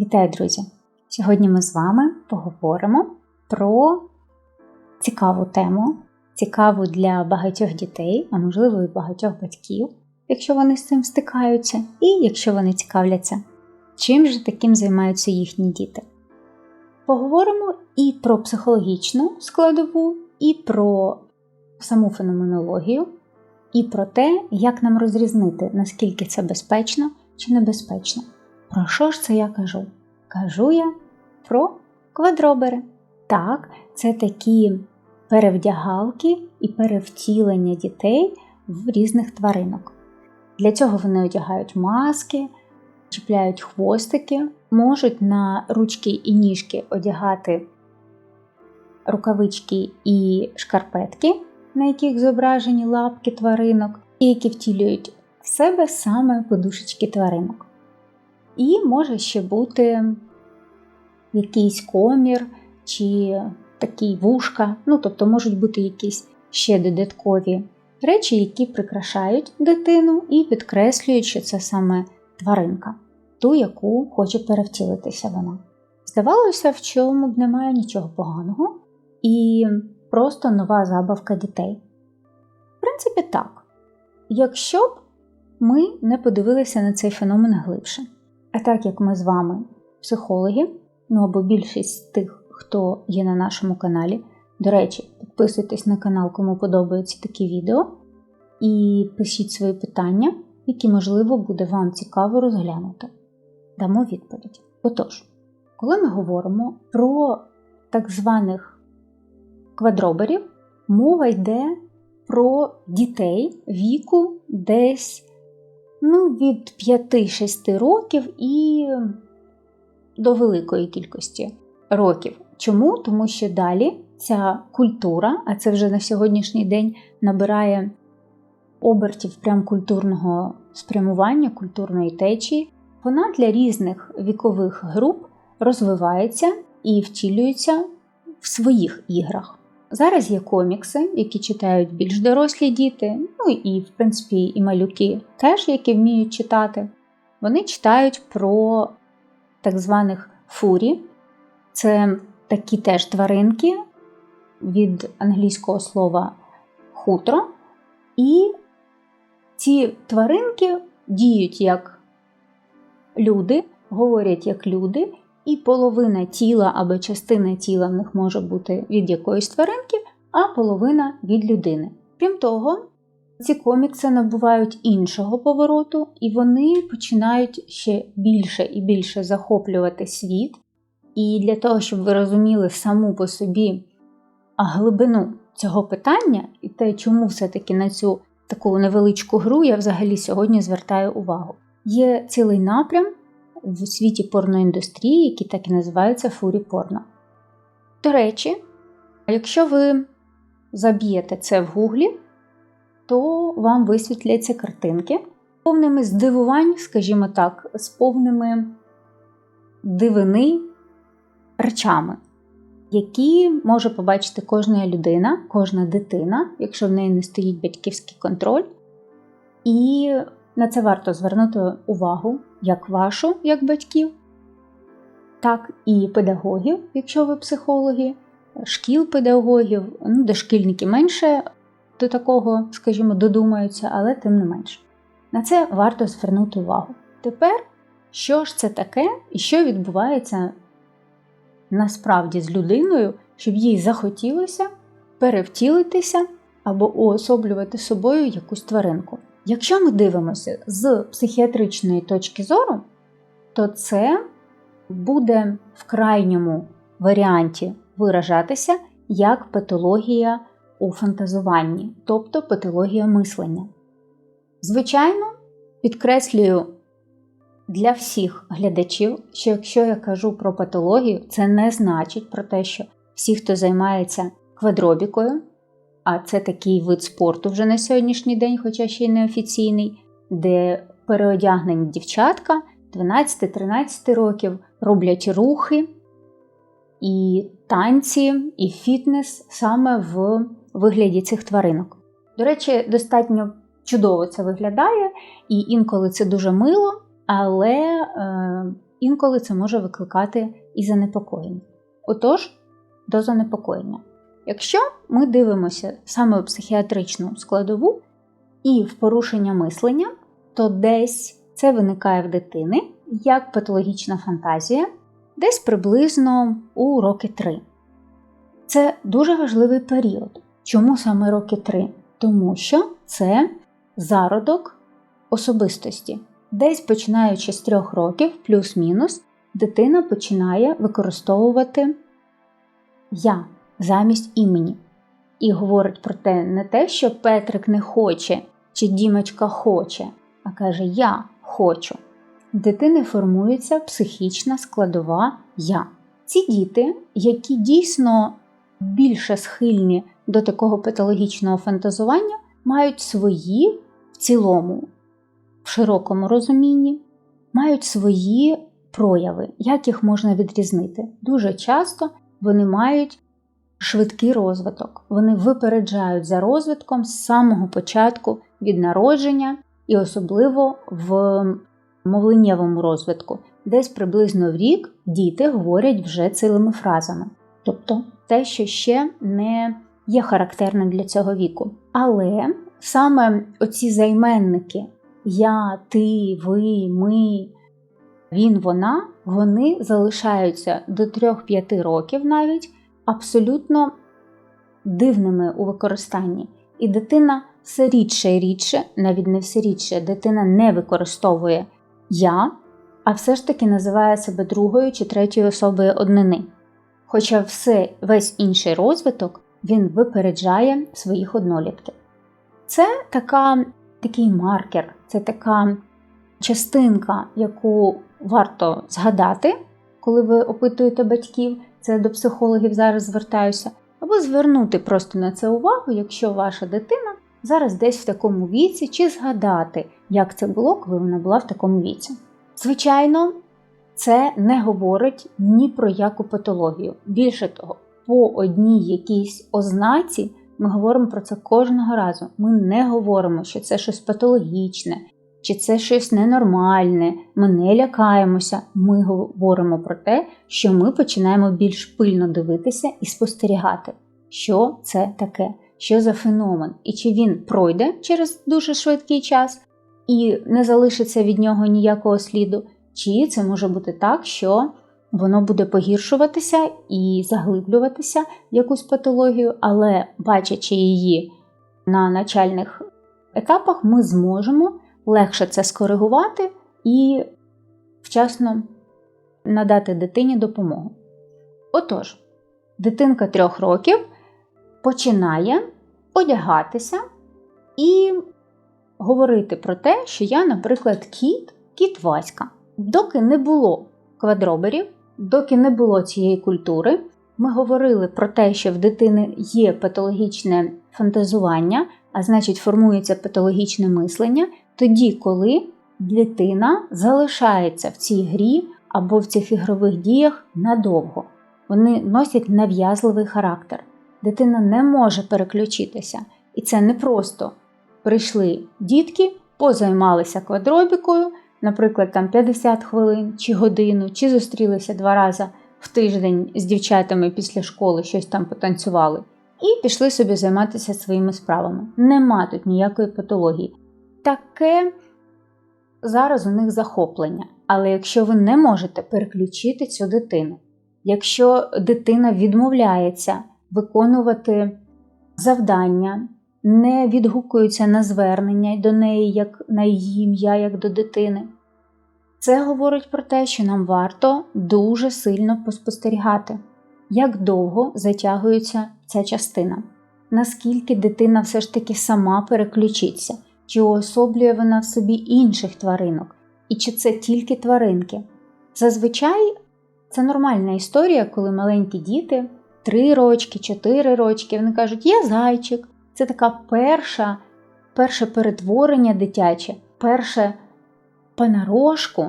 Вітаю, друзі! Сьогодні ми з вами поговоримо про цікаву тему, цікаву для багатьох дітей, а можливо і багатьох батьків, якщо вони з цим стикаються, і якщо вони цікавляться, чим же таким займаються їхні діти. Поговоримо і про психологічну складову, і про саму феноменологію, і про те, як нам розрізнити, наскільки це безпечно чи небезпечно. Про що ж це я кажу? Кажу я про квадробери. Так, це такі перевдягалки і перевтілення дітей в різних тваринок. Для цього вони одягають маски, чіпляють хвостики, можуть на ручки і ніжки одягати рукавички і шкарпетки, на яких зображені лапки тваринок, і які втілюють в себе саме подушечки тваринок. І може ще бути якийсь комір чи такий вушка, ну тобто можуть бути якісь ще додаткові речі, які прикрашають дитину і підкреслюють, що це саме тваринка, ту, яку хоче перевтілитися вона. Здавалося, в чому б немає нічого поганого, і просто нова забавка дітей. В принципі, так. Якщо б ми не подивилися на цей феномен глибше. А так як ми з вами психологи, ну або більшість тих, хто є на нашому каналі, до речі, підписуйтесь на канал, кому подобаються такі відео, і пишіть свої питання, які, можливо, буде вам цікаво розглянути. Дамо відповідь. Отож, коли ми говоримо про так званих квадроберів, мова йде про дітей віку десь ну, від 5-6 років і до великої кількості років. Чому? Тому що далі ця культура, а це вже на сьогоднішній день набирає обертів прям культурного спрямування, культурної течії, вона для різних вікових груп розвивається і втілюється в своїх іграх. Зараз є комікси, які читають більш дорослі діти, ну і, в принципі, і малюки теж, які вміють читати. Вони читають про так званих фурі. Це такі теж тваринки від англійського слова хутро. І ці тваринки діють як люди, говорять як люди, і половина тіла або частина тіла в них може бути від якоїсь тваринки, а половина від людини. Крім того, ці комікси набувають іншого повороту, і вони починають ще більше і більше захоплювати світ. І для того, щоб ви розуміли саму по собі глибину цього питання і те, чому все-таки на цю таку невеличку гру я взагалі сьогодні звертаю увагу. Є цілий напрям в світі порноіндустрії, які так і називаються фурі порно. До речі, якщо ви заб'єте це в гуглі, то вам висвітляться картинки повними здивувань, скажімо так, з повними дивини речами, які може побачити кожна людина, кожна дитина, якщо в неї не стоїть батьківський контроль. І на це варто звернути увагу як вашу, як батьків, так і педагогів, якщо ви психологи, шкіл педагогів, ну, дошкільники менше до такого, скажімо, додумаються, але тим не менше. На це варто звернути увагу. Тепер, що ж це таке і що відбувається насправді з людиною, щоб їй захотілося перевтілитися або уособлювати собою якусь тваринку. Якщо ми дивимося з психіатричної точки зору, то це буде в крайньому варіанті виражатися як патологія у фантазуванні, тобто патологія мислення. Звичайно, підкреслюю для всіх глядачів, що якщо я кажу про патологію, це не значить про те, що всі, хто займається квадробікою, а це такий вид спорту вже на сьогоднішній день, хоча ще й не офіційний, де переодягнені дівчатка 12-13 років роблять рухи і танці, і фітнес саме в вигляді цих тваринок. До речі, достатньо чудово це виглядає, і інколи це дуже мило, але е, інколи це може викликати і занепокоєння. Отож, до занепокоєння. Якщо ми дивимося саме у психіатричну складову і в порушення мислення, то десь це виникає в дитини як патологічна фантазія, десь приблизно у роки 3. Це дуже важливий період. Чому саме роки 3? Тому що це зародок особистості. Десь починаючи з трьох років, плюс-мінус, дитина починає використовувати я замість імені. І говорить про те, не те, що Петрик не хоче, чи Дімочка хоче, а каже Я хочу. Дитини формується психічна складова я. Ці діти, які дійсно більше схильні до такого патологічного фантазування, мають свої в цілому, в широкому розумінні, мають свої прояви, як їх можна відрізнити. Дуже часто вони мають швидкий розвиток, вони випереджають за розвитком з самого початку від народження і особливо в мовленнєвому розвитку. Десь приблизно в рік діти говорять вже цілими фразами, тобто те, що ще не є характерним для цього віку. Але саме оці займенники я, ти, ви, ми, він, вона, вони залишаються до 3-5 років навіть абсолютно дивними у використанні. І дитина все рідше і рідше, навіть не все рідше, дитина не використовує я, а все ж таки називає себе другою чи третьою особою однини. Хоча все, весь інший розвиток він випереджає своїх однолітків. Це така, такий маркер, це така частинка, яку варто згадати, коли ви опитуєте батьків, це до психологів зараз звертаюся, або звернути просто на це увагу, якщо ваша дитина зараз десь в такому віці, чи згадати, як це було, коли вона була в такому віці. Звичайно, це не говорить ні про яку патологію. Більше того, по одній якійсь ознаці ми говоримо про це кожного разу. Ми не говоримо, що це щось патологічне, чи це щось ненормальне, ми не лякаємося. Ми говоримо про те, що ми починаємо більш пильно дивитися і спостерігати, що це таке, що за феномен, і чи він пройде через дуже швидкий час і не залишиться від нього ніякого сліду, чи це може бути так, що воно буде погіршуватися і заглиблюватися в якусь патологію, але бачачи її на начальних етапах, ми зможемо легше це скоригувати і вчасно надати дитині допомогу. Отож, дитинка трьох років починає одягатися і говорити про те, що я, наприклад, кіт, кіт Васька. Доки не було квадроберів, доки не було цієї культури, ми говорили про те, що в дитини є патологічне фантазування, а значить, формується патологічне мислення, тоді, коли дитина залишається в цій грі або в цих ігрових діях надовго. Вони носять нав'язливий характер. Дитина не може переключитися. І це не просто прийшли дітки, позаймалися квадробікою, наприклад, там 50 хвилин чи годину, чи зустрілися два рази в тиждень з дівчатами після школи, щось там потанцювали, і пішли собі займатися своїми справами. Нема тут ніякої патології. Таке зараз у них захоплення. Але якщо ви не можете переключити цю дитину, якщо дитина відмовляється виконувати завдання, не відгукується на звернення до неї як на її ім'я, як до дитини, це говорить про те, що нам варто дуже сильно поспостерігати, як довго затягується ця частина, наскільки дитина все ж таки сама переключиться, чи уособлює вона в собі інших тваринок, і чи це тільки тваринки. Зазвичай це нормальна історія, коли маленькі діти, 3 рочки, 4 рочки, вони кажуть, я зайчик. Це така перша, перше перетворення дитяче, перше понарошку,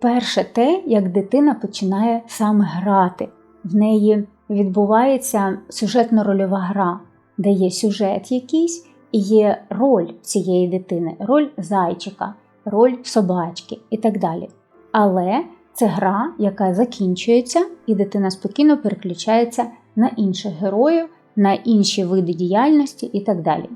перше те, як дитина починає саме грати. В неї відбувається сюжетно-рольова гра, де є сюжет якийсь є роль цієї дитини, роль зайчика, роль собачки і так далі. Але Це гра, яка закінчується, і дитина спокійно переключається на інших героїв, на інші види діяльності і так далі.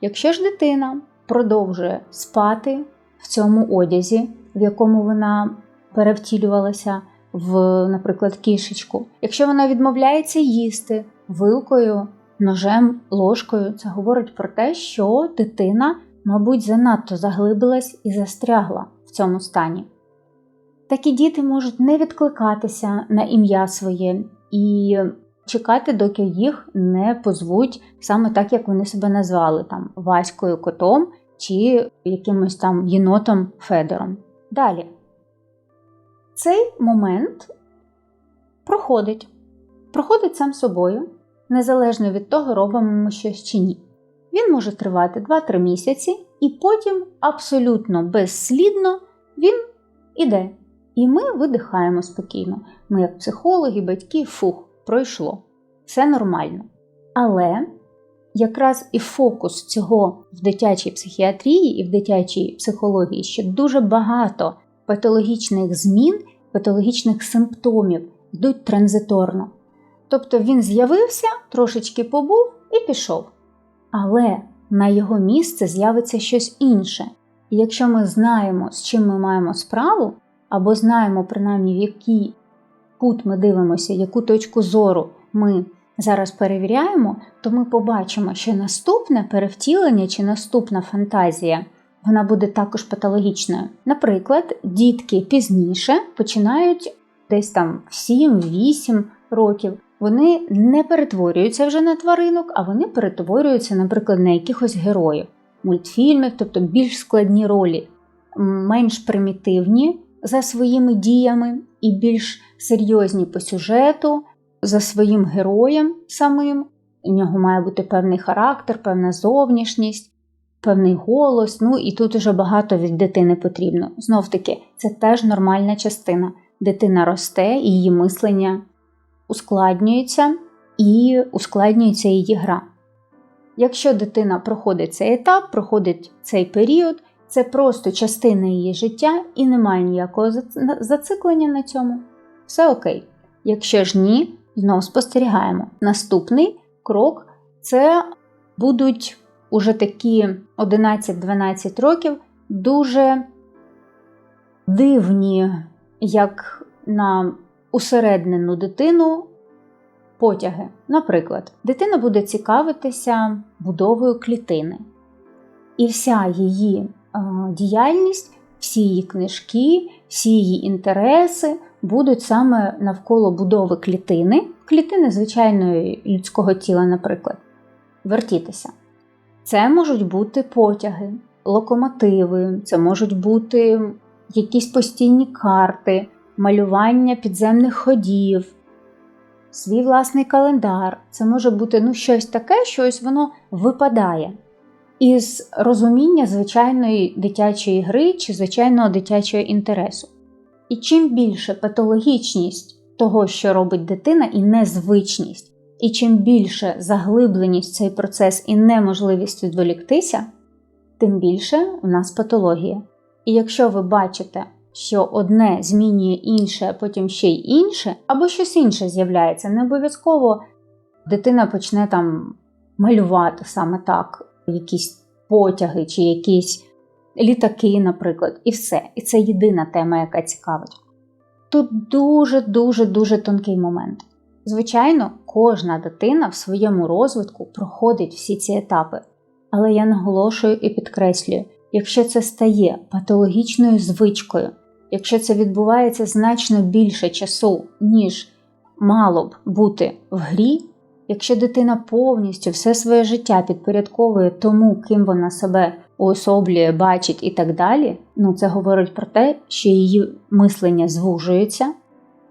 Якщо ж дитина продовжує спати в цьому одязі, в якому вона перевтілювалася в, наприклад, кішечку, якщо вона відмовляється їсти вилкою, ножем, ложкою, це говорить про те, що дитина, мабуть, занадто заглибилась і застрягла в цьому стані. Такі діти можуть не відкликатися на ім'я своє і чекати, доки їх не позвуть саме так, як вони себе назвали, там Ваською котом чи якимось там єнотом Федором. Далі. Цей момент проходить. Проходить сам собою, незалежно від того, робимо ми щось чи ні. Він може тривати 2-3 місяці, і потім абсолютно безслідно він іде. І ми видихаємо спокійно. Ми, як психологи, батьки, фух, пройшло. Все нормально. Але якраз і фокус цього в дитячій психіатрії і в дитячій психології ще дуже багато патологічних змін, патологічних симптомів йдуть транзиторно. Тобто він з'явився, трошечки побув і пішов. Але на його місце з'явиться щось інше. І якщо ми знаємо, з чим ми маємо справу, або знаємо, принаймні, в який кут ми дивимося, яку точку зору ми зараз перевіряємо, то ми побачимо, що наступне перевтілення чи наступна фантазія вона буде також патологічною. Наприклад, дітки пізніше починають десь там в 7-8 років. Вони не перетворюються вже на тваринок, а вони перетворюються, наприклад, на якихось героїв, мультфільмів, тобто більш складні ролі, менш примітивні за своїми діями і більш серйозні по сюжету, за своїм героєм самим. У нього має бути певний характер, певна зовнішність, певний голос. Ну і тут уже багато від дитини потрібно. Знов таки, це теж нормальна частина. Дитина росте, і її мислення ускладнюється і ускладнюється її гра. Якщо дитина проходить цей етап, проходить цей період, це просто частина її життя і немає ніякого зациклення на цьому. Все окей. Якщо ж ні, знову спостерігаємо. Наступний крок це будуть уже такі 11-12 років дуже дивні, як на усереднену дитину потяги. Наприклад, дитина буде цікавитися будовою клітини. І вся її діяльність, всі її книжки, всі її інтереси будуть саме навколо будови клітини, клітини звичайної людського тіла, наприклад, вертітися. Це можуть бути потяги, локомотиви, це можуть бути якісь постійні карти, малювання підземних ходів, свій власний календар. Це може бути ну, щось таке, щось воно випадає із розуміння звичайної дитячої гри чи звичайного дитячого інтересу. І чим більше патологічність того, що робить дитина, і незвичність, і чим більше заглибленість в цей процес і неможливість відволіктися, тим більше в нас патологія. І якщо ви бачите, що одне змінює інше, потім ще й інше, або щось інше з'являється, не обов'язково дитина почне там малювати саме так, якісь потяги чи якісь літаки, наприклад, і все. І це єдина тема, яка цікавить. Тут дуже-дуже дуже тонкий момент. Звичайно, кожна дитина в своєму розвитку проходить всі ці етапи, але я наголошую і підкреслюю, якщо це стає патологічною звичкою, якщо це відбувається значно більше часу, ніж мало б бути в грі, якщо дитина повністю все своє життя підпорядковує тому, ким вона себе уособлює, бачить і так далі, ну це говорить про те, що її мислення звужується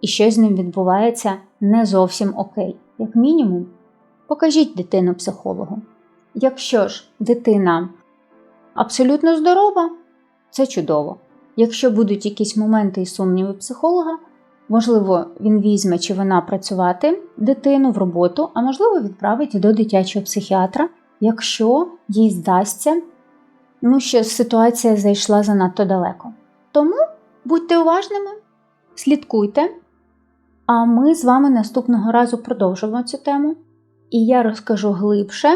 і щось з ним відбувається не зовсім окей. Як мінімум, покажіть дитину психологу. Якщо ж дитина абсолютно здорова, це чудово. Якщо будуть якісь моменти і сумніви психолога, можливо, він візьме чи вона працювати дитину в роботу, а можливо, відправить до дитячого психіатра, якщо їй здасться, ну, що ситуація зайшла занадто далеко. Тому будьте уважними, Слідкуйте, а ми з вами наступного разу продовжимо цю тему, і я розкажу глибше,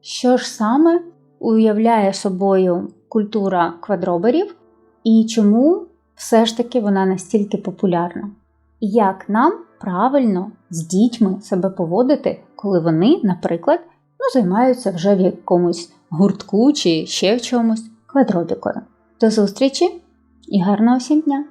що ж саме уявляє собою культура квадроберів і чому все ж таки вона настільки популярна. І як нам правильно з дітьми себе поводити, коли вони, наприклад, ну, займаються вже в якомусь гуртку чи ще в чомусь квадротикою? До зустрічі і гарного всім дня!